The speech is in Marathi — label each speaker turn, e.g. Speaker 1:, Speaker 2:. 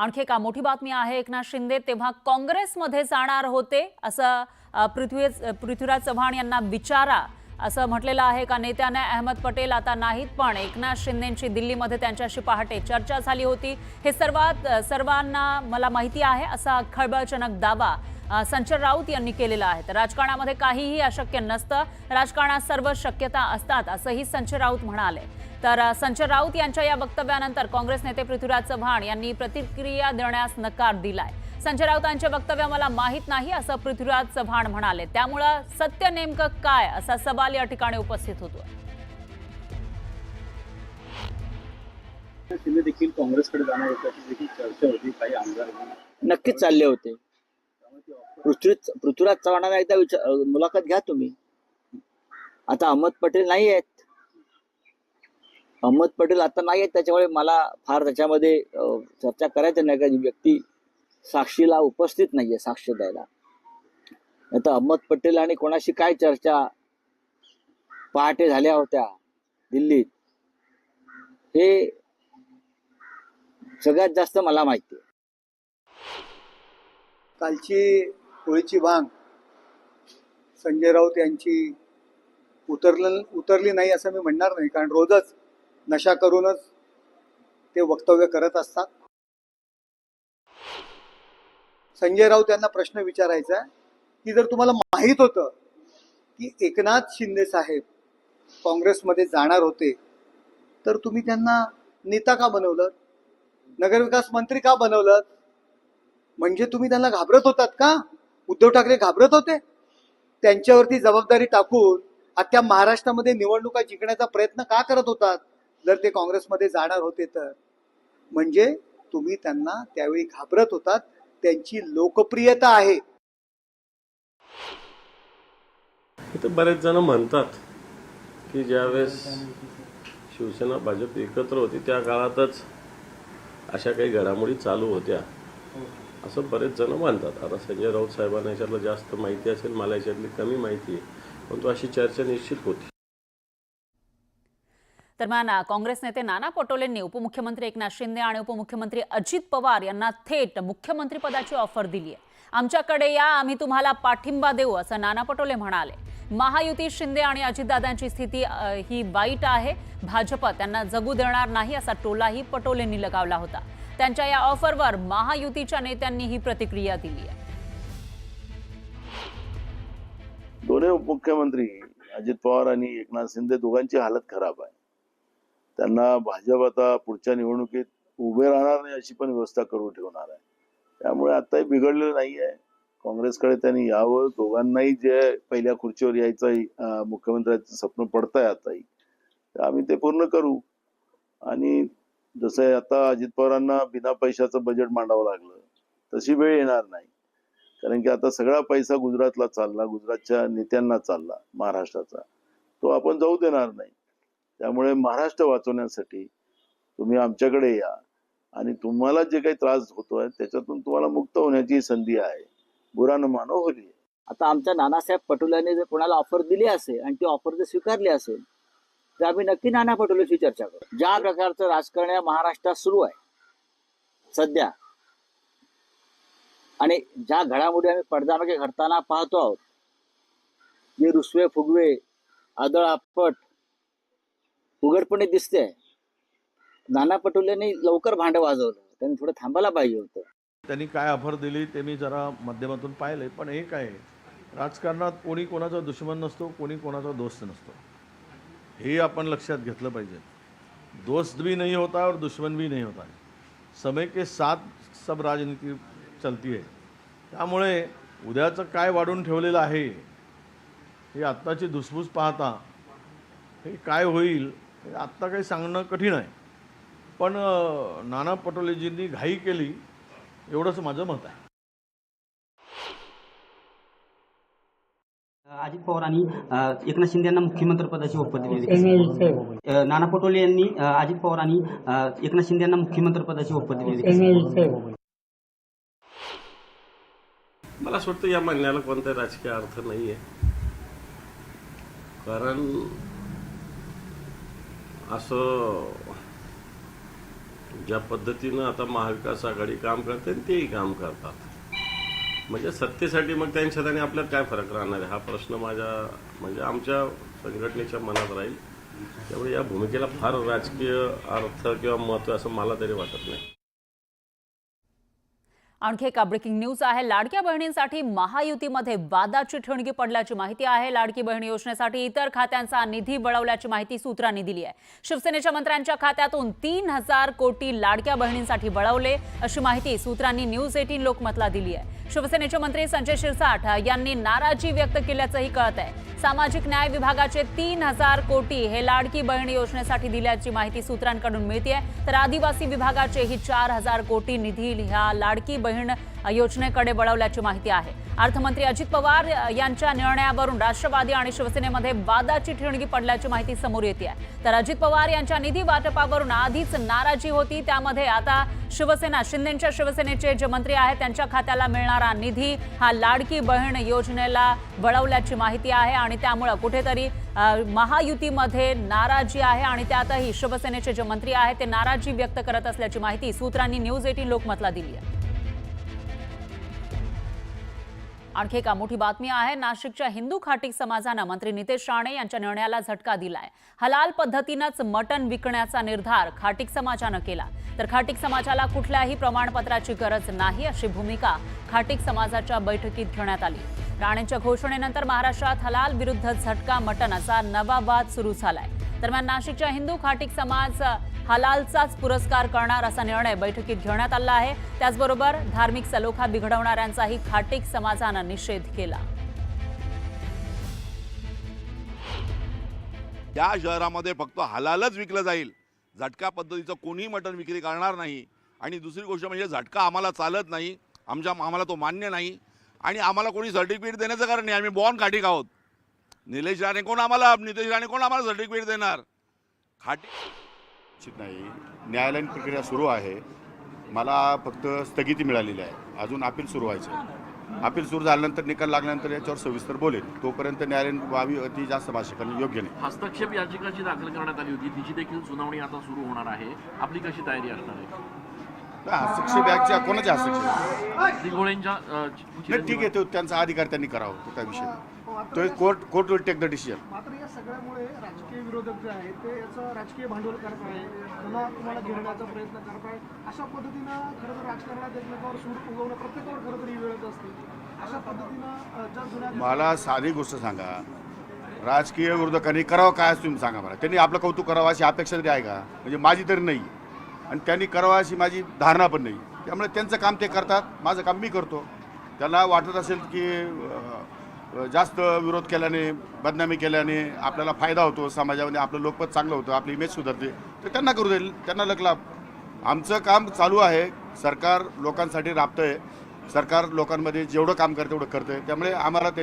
Speaker 1: आणखी एका मोठी बातमी आहे एकनाथ शिंदे तेव्हा काँग्रेसमध्ये जाणार होते असं पृथ्वी पृथ्वीराज चव्हाण यांना विचारा असं म्हटलेलं आहे का नेत्याने अहमद पटेल आता नाहीत पण एकनाथ शिंदेंची दिल्लीमध्ये त्यांच्याशी पहाटे चर्चा झाली होती. हे सर्वात सर्वांना मला माहिती आहे असा खळबळजनक दावा अ, राऊत यांनी केलेला आहे. तर राजकारणामध्ये काहीही अशक्य नसतं. राजकारणात सर्व शक्यता असतात असंही संजय राऊत म्हणाले. तर अ, राऊत यांच्या या वक्तव्यानंतर काँग्रेस नेते पृथ्वीराज चव्हाण यांनी प्रतिक्रिया देण्यास नकार दिलाय. संजय राऊतांचे वक्तव्य मला माहीत नाही असं पृथ्वीराज चव्हाण म्हणाले. त्यामुळं सत्य नेमकं काय? असा सवाल या ठिकाणी उपस्थित होतो
Speaker 2: शिंदे देखील काँग्रेसकडे जाणार देखील चर्चा होती काही आमदार
Speaker 3: नक्कीच चालले होते. पृथ्वी पृथ्वीराज चव्हाणांना एकदा विचार मुलाखत घ्या तुम्ही. आता अहमद पटेल नाही आहेत. अहमद पटेल आता नाही आहेत त्याच्यामुळे मला फार त्याच्यामध्ये चर्चा करायचं नाही. का व्यक्ती साक्षीला उपस्थित नाहीये साक्ष द्यायला. आता अहमद पटेल आणि कोणाशी काय चर्चा पहाटे झाल्या होत्या दिल्लीत हे सगळ्यात जास्त मला माहिती
Speaker 4: कालची होळीची भांग संजय राऊत यांची उतरल उतरली नाही असं मी म्हणणार नाही कारण रोजच नशा करूनच ते वक्तव्य करत असतात. संजय राऊत यांना प्रश्न विचारायचा आहे की जर तुम्हाला माहीत होतं की एकनाथ शिंदे साहेब काँग्रेसमध्ये जाणार होते तर तुम्ही त्यांना नेता का बनवलं नगरविकास मंत्री का बनवलं म्हणजे तुम्ही त्यांना घाबरत होतात का? उद्धव ठाकरे घाबरत होते? त्यांच्यावरती जबाबदारी टाकून आता महाराष्ट्रामध्ये निवडणुका जिंकण्याचा प्रयत्न का करत होतात? जर ते काँग्रेसमध्ये जाणार होते तर. म्हणजे तुम्ही त्यांना त्यावेळी घाबरत होतात त्यांची लोकप्रियता आहे.
Speaker 5: इथं बरेच जण म्हणतात की ज्यावेळेस शिवसेना भाजप एकत्र होती त्या काळातच अशा काही घडामोडी चालू होत्या. असं बरेच जण म्हणतात. आता संजय राऊत साहेबांना याच्यातलं जास्त माहिती असेल मला याच्यातली कमी माहिती आहे. तो अशी चर्चा निश्चित होती.
Speaker 1: दरम्यान काँग्रेस नेते नाना पटोलेंनी उपमुख्यमंत्री एकनाथ शिंदे आणि उपमुख्यमंत्री अजित पवार यांना थेट मुख्यमंत्री पदाची ऑफर दिली आहे आमच्याकडे या आम्ही तुम्हाला पाठिंबा देऊ असं नाना पटोले म्हणाले. महायुती शिंदे आणि अजितदादांची स्थिती ही वाईट आहे. भाजप त्यांना जगू देणार नाही असा टोलाही पटोलेंनी लगावला होता. त्यांच्या या ऑफरवर महायुतीच्या नेत्यांनी ही प्रतिक्रिया दिली आहे.
Speaker 6: दोन्ही उपमुख्यमंत्री अजित पवार आणि एकनाथ शिंदे दोघांची हालत खराब आहे. त्यांना भाजप आता पुढच्या निवडणुकीत उभे राहणार नाही अशी पण व्यवस्था करून ठेवणार आहे. त्यामुळे आताही बिघडलेलं नाही आहे काँग्रेसकडे त्यांनी यावं दोघांनाही जे पहिल्या खुर्चीवर यायचं मुख्यमंत्र्यांचं मुख्यमंत्र्याचं स्वप्न पडत आहे आताही. तर आम्ही ते पूर्ण करू. आणि जसं आता अजित पवारांना बिना पैशाचं बजेट मांडावं लागलं तशी वेळ येणार नाही. कारण की आता सगळा पैसा गुजरातला चालला गुजरातच्या नेत्यांना चालला महाराष्ट्राचा. तो आपण जाऊ देणार नाही. त्यामुळे महाराष्ट्र वाचवण्यासाठी तुम्ही आमच्याकडे या. आणि तुम्हाला जे काही त्रास होतोय त्याच्यातून तुम्हाला मुक्त होण्याची संधी आहे. बुरा मानव मानो होली
Speaker 3: आता आमच्या नानासाहेब पटोल्याने जर कोणाला ऑफर दिली असेल आणि ती ऑफर जर स्वीकारली असेल तर आम्ही नक्की नाना पटोलेशी चर्चा करू. ज्या प्रकारचं राजकारण या महाराष्ट्रात सुरू आहे सध्या आणि ज्या घडामोडी आम्ही पडद्यामागे घडताना पाहतो आहोत जे रुसवे फुगवे आदळापट उघडपणे दिसते नाना पटोलेने लवकर भांड वाजवलं. त्यांनी थोडं थांबायला पाहिजे होतं.
Speaker 7: त्यांनी काय ऑफर दिली ते मी जरा माध्यमातून पाहिले पण एक आहे? राजकारणात कोणी कोणाचा दुश्मन नसतो कोणी कोणाचा दोस्त नसतो. हे आपण लक्षात घेतलं पाहिजे. दोस्त भी नहीं होता और दुश्मन भी नहीं होता. समय के साथ सब राजनीती चलती आहे त्यामुळे उद्याचं काय वाढून ठेवलेलं आहे हे आत्ताची धुसफूस पाहता हे काय होईल आत्ता काही सांगणं कठीण आहे. पण नाना पटोलेजींनी घाई केली एवढंच माझं मत आहे.
Speaker 8: अजित पवार आणि एकनाथ शिंदे यांना मुख्यमंत्री पदाची ऑफर दिली. नाना पटोले यांनी अजित पवार आणि एकनाथ शिंदे यांना मुख्यमंत्री पदाची ऑफर दिली.
Speaker 5: मला असं वाटतं या म्हणण्याला कोणताही राजकीय अर्थ नाही आहे कारण असं ज्या पद्धतीनं आता महाविकास आघाडी काम करते तेही काम करतात. म्हणजे सत्तेसाठी मग त्यांच्यात आणि आपल्यात काय फरक राहणार आहे? हा प्रश्न माझ्या म्हणजे आमच्या संघटनेच्या मनात राहील. त्यामुळे या भूमिकेला फार राजकीय अर्थ किंवा महत्त्व असं मला तरी वाटत नाही.
Speaker 1: आणखी एका ब्रेकिंग न्यूज आहे. लाडक्या बहिणींसाठी महायुतीमध्ये वादाची ठिणगी पडल्याची माहिती आहे. लाडकी बहीण योजनेसाठी इतर खात्यांचा निधी वळवल्याची माहिती सूत्रांनी दिली आहे. शिवसेनेच्या मंत्र्यांच्या खात्यातून तीन हजार कोटी लाडक्या बहिणींसाठी वळवले अशी माहिती सूत्रांनी न्यूज एटीन लोकमतला दिली आहे. शिवसेनेचे मंत्री संजय शिरसाट यांनी नाराजी व्यक्त केल्याचंही कळत आहे. सामाजिक न्याय विभागाचे तीन हजार कोटी हे लाडकी बहीण योजनेसाठी दिल्याची माहिती सूत्रांकडून मिळते तर आदिवासी विभागाचेही चार हजार कोटी निधी ह्या लाडकी बहीण योजनेकडे वळवल्याची माहिती आहे. अर्थमंत्री अजित पवार यांच्या निर्णयावरून राष्ट्रवादी आणि शिवसेनेमध्ये वादाची ठिणगी पडल्याची माहिती समोर येते आहे. तर अजित पवार यांच्या निधी वाटपावरून आधीच नाराजी होती. त्यामध्ये आता शिवसेना शिंदेच्या शिवसेनेचे जे मंत्री आहेत त्यांच्या खात्याला मिळणारा निधी हा लाडकी बहीण योजनेला वळवल्याची माहिती आहे आणि त्यामुळं कुठेतरी महायुतीमध्ये नाराजी आहे आणि त्यातही शिवसेनेचे जे मंत्री आहेत ते नाराजी व्यक्त करत असल्याची माहिती सूत्रांनी न्यूज एटीन लोकमतला दिली आहे. आणखी एका मोठी बातमी आहे. नाशिकच्या हिंदू खाटीक समाजानं मंत्री नितेश राणे यांच्या निर्णयाला झटका दिलाय. हलाल पद्धतीनंच मटण विकण्याचा निर्धार खाटीक समाजानं केला. तर खाटीक समाजाला कुठल्याही प्रमाणपत्राची गरज नाही अशी भूमिका खाटीक समाजाच्या बैठकीत घेण्यात आली. राणेंच्या घोषणेनंतर महाराष्ट्रात हलाल विरुद्ध झटका मटन असा नवा वाद सुरू झालाय. दरम्यान नाशिकच्या हिंदू खाटीक समाज हलालचाच पुरस्कार करणार असा निर्णय बैठकीत घेण्यात आला आहे. त्याचबरोबर धार्मिक सलोखा बिघडवणाऱ्यांचाही खाटीक समाजानं निषेध केला.
Speaker 9: या शहरामध्ये फक्त हलालच विकलं जाईल. झटका पद्धतीचं कोणीही मटण विक्री करणार नाही. आणि दुसरी गोष्ट म्हणजे झटका आम्हाला चालत नाही. आमच्या आम्हाला तो मान्य नाही. आणि आम्हाला कोणी सर्टिफिकेट देण्याचं कारण नाही. आम्ही बॉन खाटिक आहोत. निलेश राणे कोण आम्हाला? नितेश राणे कोण आम्हाला सर्टिफिकेट देणार? खाटी
Speaker 10: नाही. न्यायालयीन प्रक्रिया सुरू आहे. मला फक्त स्थगिती मिळालेली आहे. अजून अपील सुरू व्हायचं आहे. अपील सुरू झाल्यानंतर निकाल लागल्यानंतर याच्यावर सविस्तर बोलेल तोपर्यंत न्यायालयीन व्हावी अति जास्त भाषा करणं योग्य नाही.
Speaker 11: हस्तक्षेप याचिका जी दाखल करण्यात आली होती. तिची देखील सुनावणी आता सुरू होणार आहे. आपली कशी तयारी असणार आहे?
Speaker 10: हस्तक्षेप याच्या कोणाचे हस्तक्षेप नाही ठीक आहे तो त्यांचा अधिकार त्यांनी करावा तो काय विषय तो court court will take the decision
Speaker 12: मात्र या सगळ्यामुळे राजकीय विरोधक जे आहेत ते याचं राजकीय भांडवल करत आहे. त्यांना तुम्हाला घेरण्याचा प्रयत्न करत आहे. अशा पद्धतीनं खरं तर राजकारणात एकमेकावर सूर उगवणं प्रत्येकावर खरं तर ही वेळच असते. अशा पद्धतीनं अ, ज्या जुन्या
Speaker 10: मला साधी गोष्ट सांगा. राजकीय विरोधकांनी करावं काय असं तुम्ही सांगा मला. त्यांनी आपलं कौतुक करावं अशी अपेक्षा तरी आहे का? म्हणजे माझी तरी नाही. आणि त्यांनी करावं अशी माझी धारणा पण नाही. त्यामुळे त्यांचं काम ते करतात माझं काम मी करतो. त्यांना वाटत असेल की जास्त विरोध केल्याने बदनामी केल्याने आपल्याला फायदा होतो समाजामध्ये आपलं लोकपत चांगलं होतं आपली इमेज सुधारते तर त्यांना करू देईल त्यांना लग आमचं काम चालू आहे सरकार लोकांसाठी राबतं आहे सरकार लोकांमध्ये जेवढं काम करतं तेवढं करतं आहे त्यामुळे आम्हाला ते